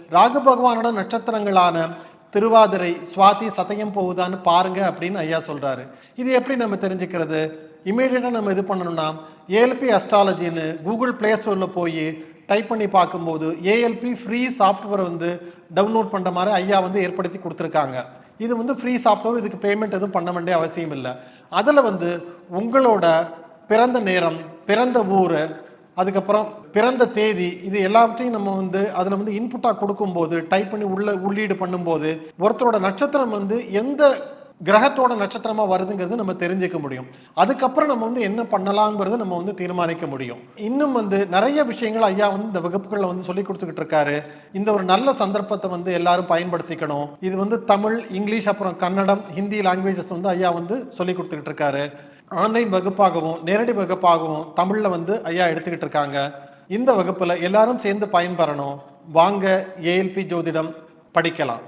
ராகு பகவானோட நட்சத்திரங்களான திருவாதிரை சுவாதி சதயம் போகுதான்னு பாருங்க அப்படின்னு ஐயா சொல்றாரு. இது எப்படி நம்ம தெரிஞ்சுக்கிறது? இமீடியட்டாக நம்ம இது பண்ணணும்னா ஏஎல்பி அஸ்ட்ராலஜின்னு கூகுள் ப்ளே ஸ்டோரில் போய் டைப் பண்ணி பார்க்கும்போது ஏஎல்பி ஃப்ரீ சாஃப்ட்வேர் வந்து டவுன்லோட் பண்ணுற மாதிரி ஐயா வந்து ஏற்படுத்தி கொடுத்துருக்காங்க. இது வந்து ஃப்ரீ சாஃப்ட்வேர் இதுக்கு பேமெண்ட் எதுவும் பண்ண வேண்டிய அவசியம் இல்லை. அதில் வந்து உங்களோட பிறந்த நேரம் பிறந்த ஊர் அதுக்கப்புறம் பிறந்த தேதி இது எல்லாத்தையும் நம்ம வந்து அதில் வந்து இன்புட்டாக கொடுக்கும்போது டைப் பண்ணி உள்ள உள்ளீடு பண்ணும்போது ஒருத்தரோட நட்சத்திரம் வந்து எந்த கிரகத்தோட நட்சத்திரமா வருதுங்கிறது நம்ம தெரிஞ்சுக்க முடியும். அதுக்கப்புறம் நம்ம வந்து என்ன பண்ணலாங்கிறது நம்ம வந்து தீர்மானிக்க முடியும். இன்னும் வந்து நிறைய விஷயங்கள் ஐயா வந்து இந்த வகுப்புகளில் வந்து சொல்லி கொடுத்துக்கிட்டு இருக்காரு. இந்த ஒரு நல்ல சந்தர்ப்பத்தை வந்து எல்லாரும் பயன்படுத்திக்கணும். இது வந்து தமிழ் இங்கிலீஷ் அப்புறம் கன்னடம் ஹிந்தி லாங்குவேஜஸ் வந்து ஐயா வந்து சொல்லி கொடுத்துக்கிட்டு இருக்காரு. ஆன்லைன் வகுப்பாகவும் நேரடி வகுப்பாகவும் தமிழில் வந்து ஐயா எடுத்துக்கிட்டு இருக்காங்க. இந்த வகுப்பில் எல்லாரும் சேர்ந்து பயன்பெறணும். வாங்க ஏஎல்பி ஜோதிடம் படிக்கலாம்.